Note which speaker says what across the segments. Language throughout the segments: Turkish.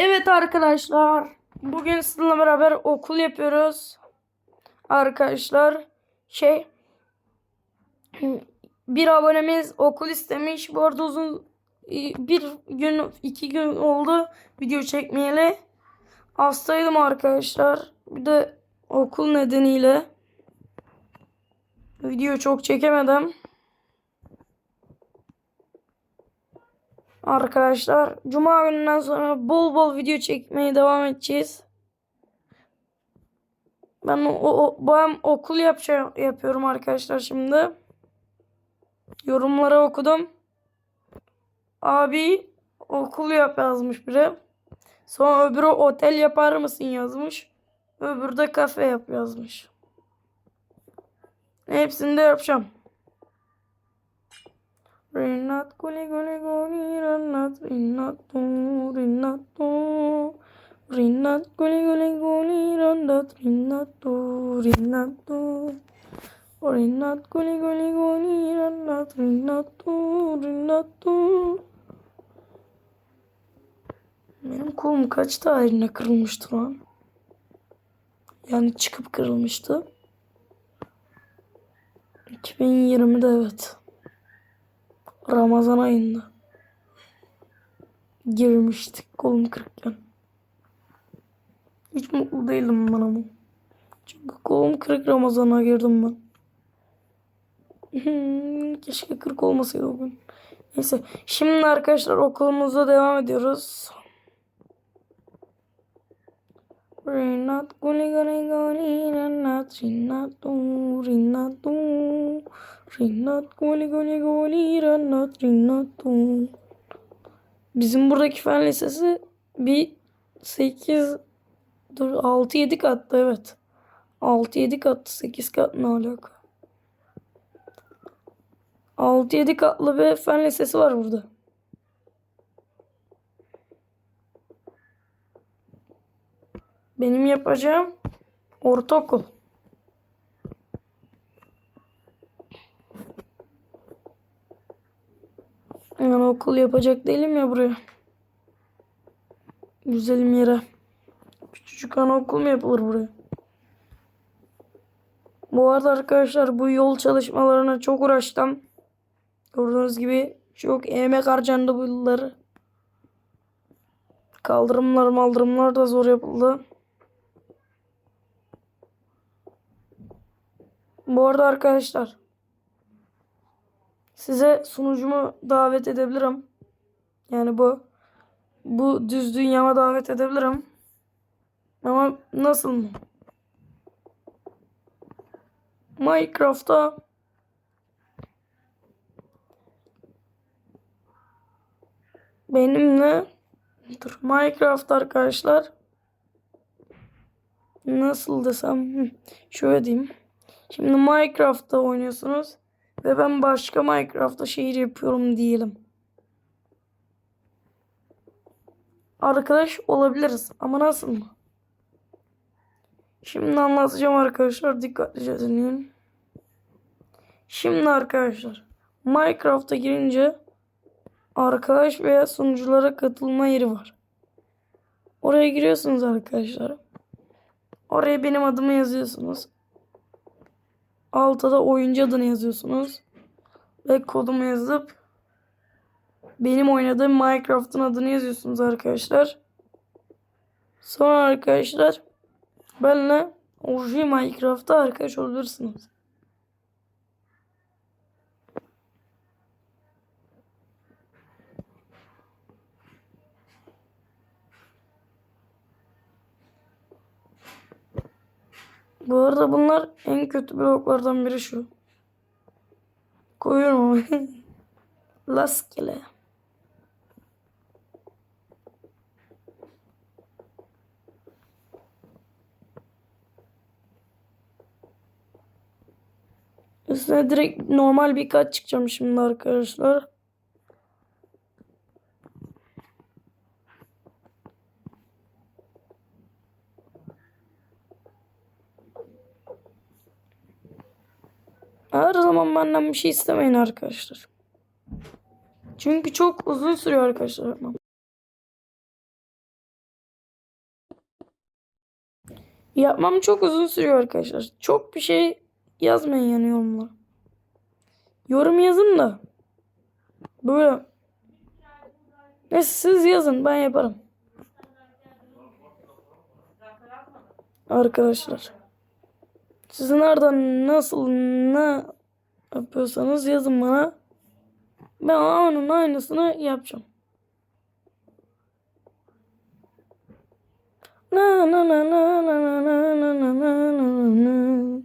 Speaker 1: Evet arkadaşlar. Bugün sizinle beraber okul yapıyoruz. Arkadaşlar şey bir abonemiz okul istemiş. Bu arada uzun bir gün iki gün oldu video çekmeyeli. Hastaydım arkadaşlar. Bir de okul nedeniyle video çok çekemedim. Arkadaşlar Cuma gününden sonra bol bol video çekmeye devam edeceğiz. Ben o, o ben okul yapacağım, yapıyorum arkadaşlar şimdi. Yorumlara okudum. Abi okul yap yazmış biri. Sonra öbürü otel yapar mısın yazmış. Öbürü de kafe yap yazmış. Hepsini de yapacağım. Rinat guli guli guli rinat rinat tu rinat tu Rinat guli guli guli rinat rinat tu rinat tu Rinat guli guli guli rinat rinat tu rinat tu Benim kolum kaç tarihine kırılmıştı lan? Yani çıkıp kırılmıştı. 2020'de evet. Ramazan ayında girmiştik kolum kırıkken. Hiç mutlu değildim ben ama. Çünkü kolum kırık Ramazan'a girdim ben. Keşke kırık olmasaydı o gün. Neyse. Şimdi arkadaşlar okulumuza devam ediyoruz. Rinat guli guli guli rinat rinat tu rinat tu Rinat guli guli guli rinat rinat tu Bizim buradaki fen lisesi bir 8 dur 6 7 kattı evet. 6 7 kattı 8 kat ne alaka? 6 7 katlı bir fen lisesi var burada. Benim yapacağım ortaokul. Yani okul yapacak değilim ya buraya. Güzelim yere. Küçücük anaokul mu yapılır buraya? Bu arada arkadaşlar bu yol çalışmalarına çok uğraştım. Gördüğünüz gibi çok emek harcandı bu yılları. Kaldırımlar maldırımlar da zor yapıldı. Bu arada arkadaşlar size sunucumu davet edebilirim. Yani bu bu düz dünyama davet edebilirim. Ama nasıl mı? Minecraft'ta benimle dur Minecraft arkadaşlar nasıl desem şöyle diyeyim. Şimdi Minecraft'ta oynuyorsunuz ve ben başka Minecraft'ta şehir yapıyorum diyelim. Arkadaş olabiliriz ama nasıl mı? Şimdi anlatacağım arkadaşlar. Dikkatlice dinleyin. Şimdi arkadaşlar Minecraft'a girince arkadaş veya sunuculara katılma yeri var. Oraya giriyorsunuz arkadaşlar. Oraya benim adımı yazıyorsunuz. Altta da oyuncu adını yazıyorsunuz. Ve kodumu yazıp benim oynadığım Minecraft'ın adını yazıyorsunuz arkadaşlar. Sonra arkadaşlar benimle orijinal Minecraft'ta arkadaş olabilirsiniz. Bu arada bunlar en kötü bloklardan biri şu. Koyuyorum. Rastgele. Üstüne direkt normal bir kat çıkacağım şimdi arkadaşlar. Zaman benden bir şey istemeyin arkadaşlar. Çünkü çok uzun sürüyor arkadaşlar. Yapmam çok uzun sürüyor arkadaşlar. Çok bir şey yazmayın yani yorumlara. Yorum yazın da. Böyle. Neyse siz yazın ben yaparım. Arkadaşlar. Siz nereden nasıl ne yapıyorsanız yazın bana. Ben onun aynısını yapacağım. Na na na na na na na na na na na na.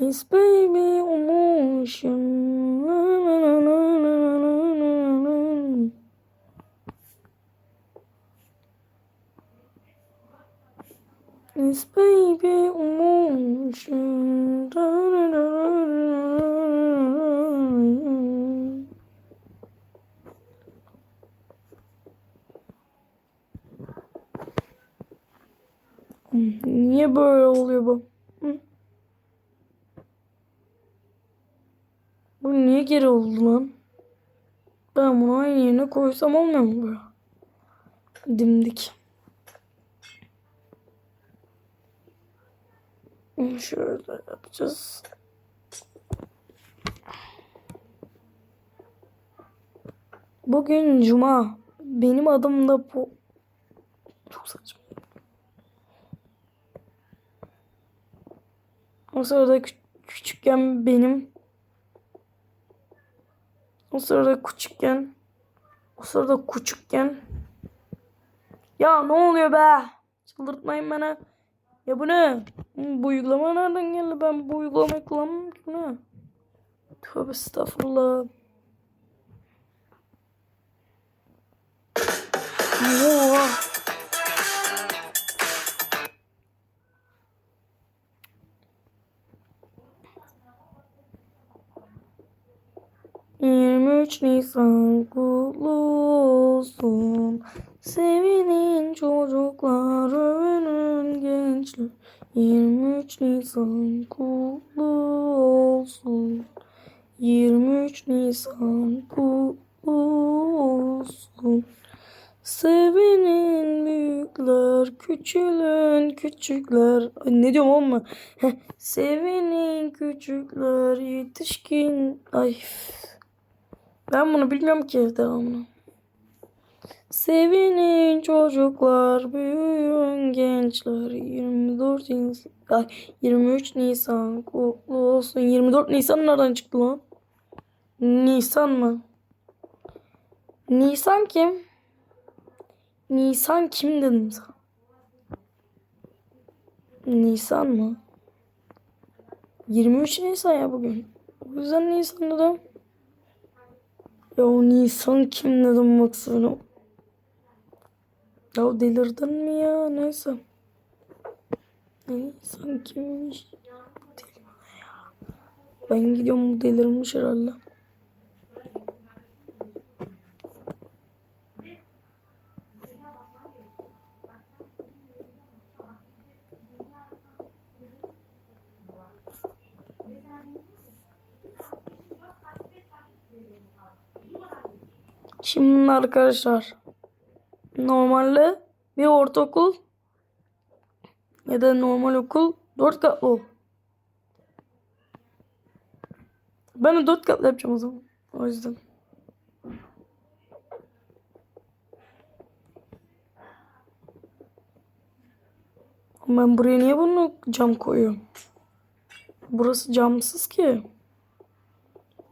Speaker 1: It's baby emotion. Na na na na na na na na. It's baby emotion. Niye böyle oluyor bu? Bu niye geri oldu lan? Ben bunu aynı yerine koysam olmuyor mu böyle? Dimdik. Şöyle yapacağız. Bugün cuma. Benim adım da bu. Çok saçma. O sırada kü- küçükken benim o sırada küçükken o sırada küçükken ya ne oluyor be? Çıldırtmayın bana. Ya bu ne? Bu uygulama nereden geldi? Ben bu uygulamayı kullanmam ki ne? Tövbe estağfurullah. Oha. Yirmi üç Nisan kutlu olsun. Sevinin çocuklar, övünün gençler. 23 Nisan kutlu olsun. 23 Nisan kutlu olsun. Sevinin büyükler, küçülün küçükler. Ay, ne diyorum? Heh, Sevinin küçükler, yetişkin. Ay. Ben bunu bilmiyorum ki devamını. Sevinin çocuklar, büyüyün gençler. 24 Nisan, ay, 23 Nisan kutlu olsun. 24 Nisan nereden çıktı lan? Nisan mı? Nisan kim? Nisan kim dedim sana? Nisan mı? 23 Nisan ya bugün. O yüzden Nisan dedim. Ya o Nisan kim dedim baksana. Ya delirdin mi ya? Neyse. Nisan kimmiş? Ben gidiyorum bu delirmiş herhalde. Şimdi arkadaşlar normalde bir ortaokul ya da normal okul dört katlı ol. Ben de dört katlı yapacağım o zaman. O yüzden. Ben buraya niye bunu cam koyuyorum? Burası camsız ki.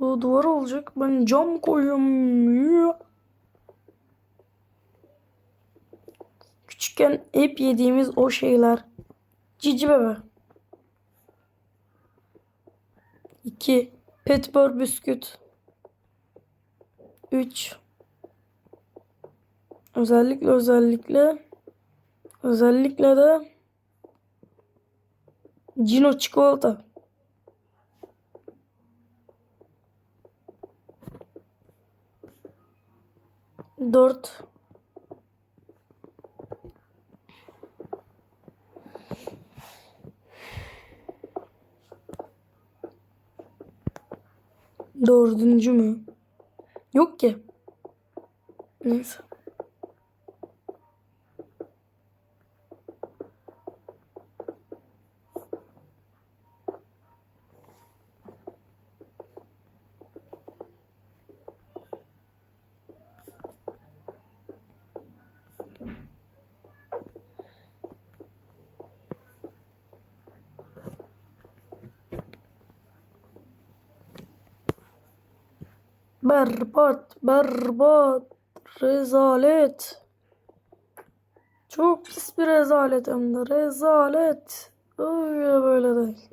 Speaker 1: Bu duvar olacak. Ben cam koyuyorum. Küçükken hep yediğimiz o şeyler. Cici bebe. 2. Petibör bisküt. 3. Özellikle özellikle özellikle de Cino çikolata. Dört. Dördüncü mü? Yok ki. Neyse. Berbat, berbat, rezalet. Çok pis bir rezalet hem de rezalet. Öyle böyle değil.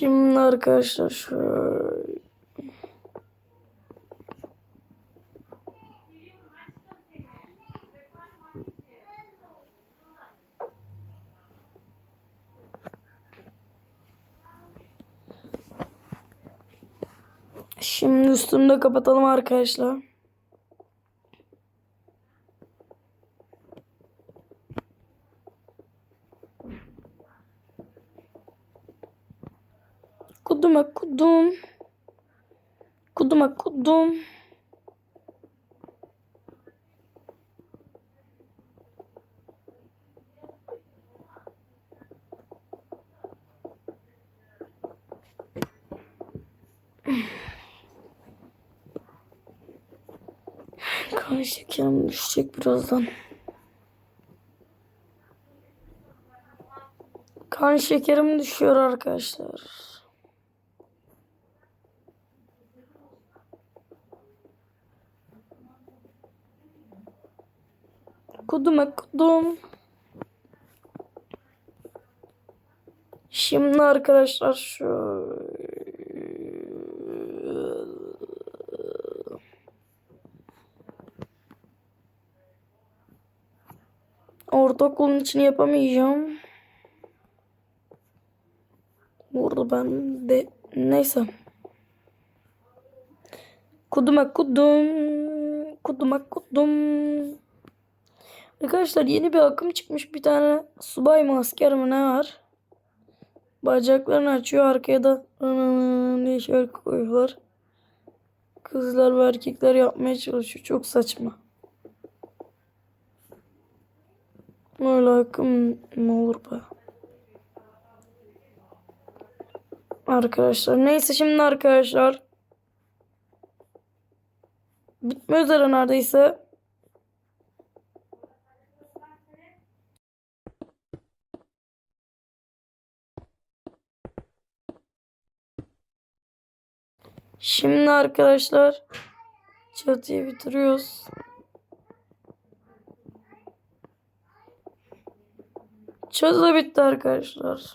Speaker 1: Şimdi arkadaşlar şöyle Şimdi üstünü de kapatalım arkadaşlar. Kuduma kudum. Kuduma kudum. Kan şekerim düşecek birazdan. Kan şekerim düşüyor arkadaşlar. Kuduma kudum. Şimdi arkadaşlar şu ortaokulun içini yapamayacağım. Burada ben de neyse. Kuduma kudum. Kuduma kudum. Arkadaşlar yeni bir akım çıkmış. Bir tane subay mı asker mi ne var? Bacaklarını açıyor arkaya da diye şöyle koyuyorlar. Kızlar ve erkekler yapmaya çalışıyor. Çok saçma. Böyle akım ne olur be. Arkadaşlar neyse şimdi arkadaşlar. Bitme üzere neredeyse. Şimdi arkadaşlar çatıyı bitiriyoruz. Çatı da bitti arkadaşlar.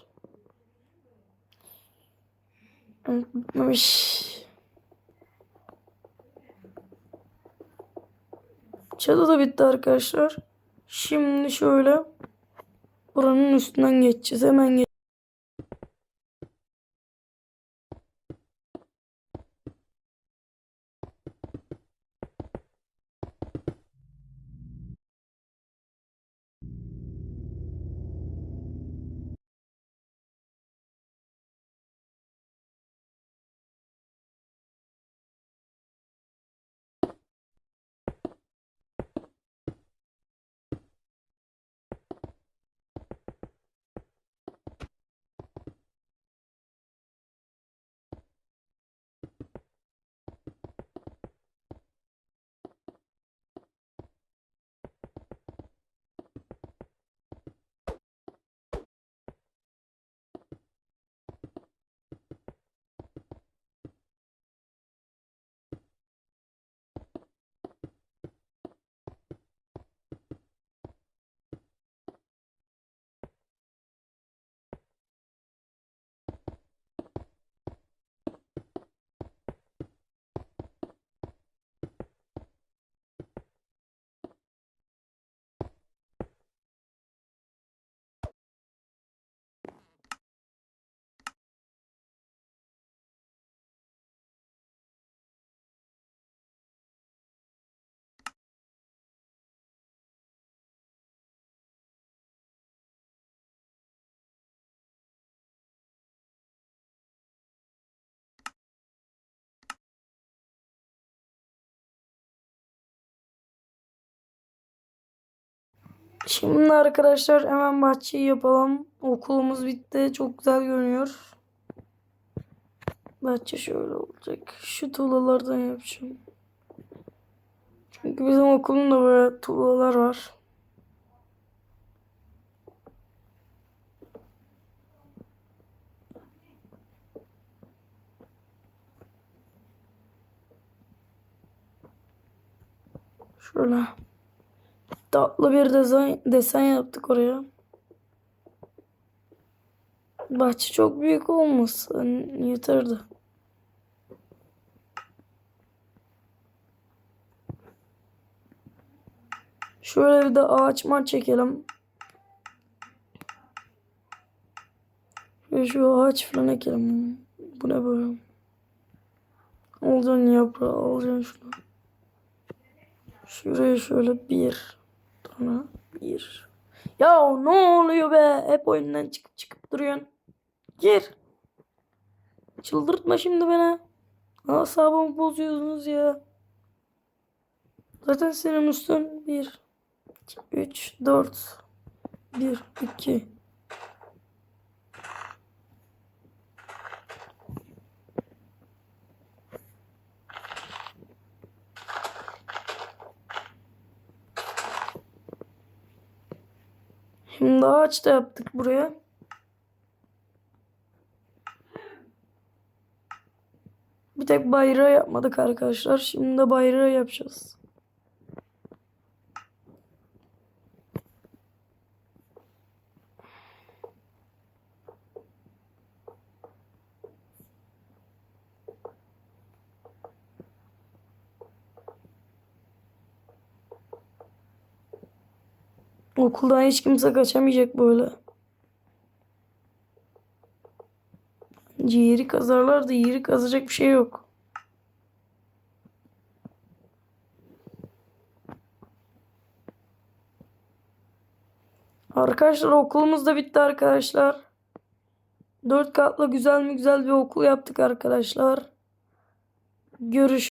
Speaker 1: Bitmemiş. Çatı da bitti arkadaşlar. Şimdi şöyle buranın üstünden geçeceğiz. Hemen geç. Şimdi arkadaşlar hemen bahçeyi yapalım. Okulumuz bitti. Çok güzel görünüyor. Bahçe şöyle olacak. Şu tuğlalardan yapacağım. Çünkü bizim okulun da böyle tuğlalar var. Şöyle tatlı bir desen, desen yaptık oraya. Bahçe çok büyük olmasın yeterdi. Şöyle bir de ağaç maç çekelim. Ve şu ağaç falan ekelim. Bu ne böyle? Alacaksın yaprağı, alacaksın şunu. Şuraya şöyle bir tane bir. Ya ne oluyor be? Hep oyundan çıkıp çıkıp duruyorsun. Gir. Çıldırtma şimdi beni. Asabımı bozuyorsunuz ya. Zaten senin üstün bir, iki, üç, dört, bir, iki. Şimdi ağaç da yaptık buraya. Bir tek bayrağı yapmadık arkadaşlar. Şimdi de bayrağı yapacağız. Okuldan hiç kimse kaçamayacak böyle. Ciğeri kazarlar da yeri kazacak bir şey yok. Arkadaşlar okulumuz da bitti arkadaşlar. Dört katlı güzel mi güzel bir okul yaptık arkadaşlar. Görüş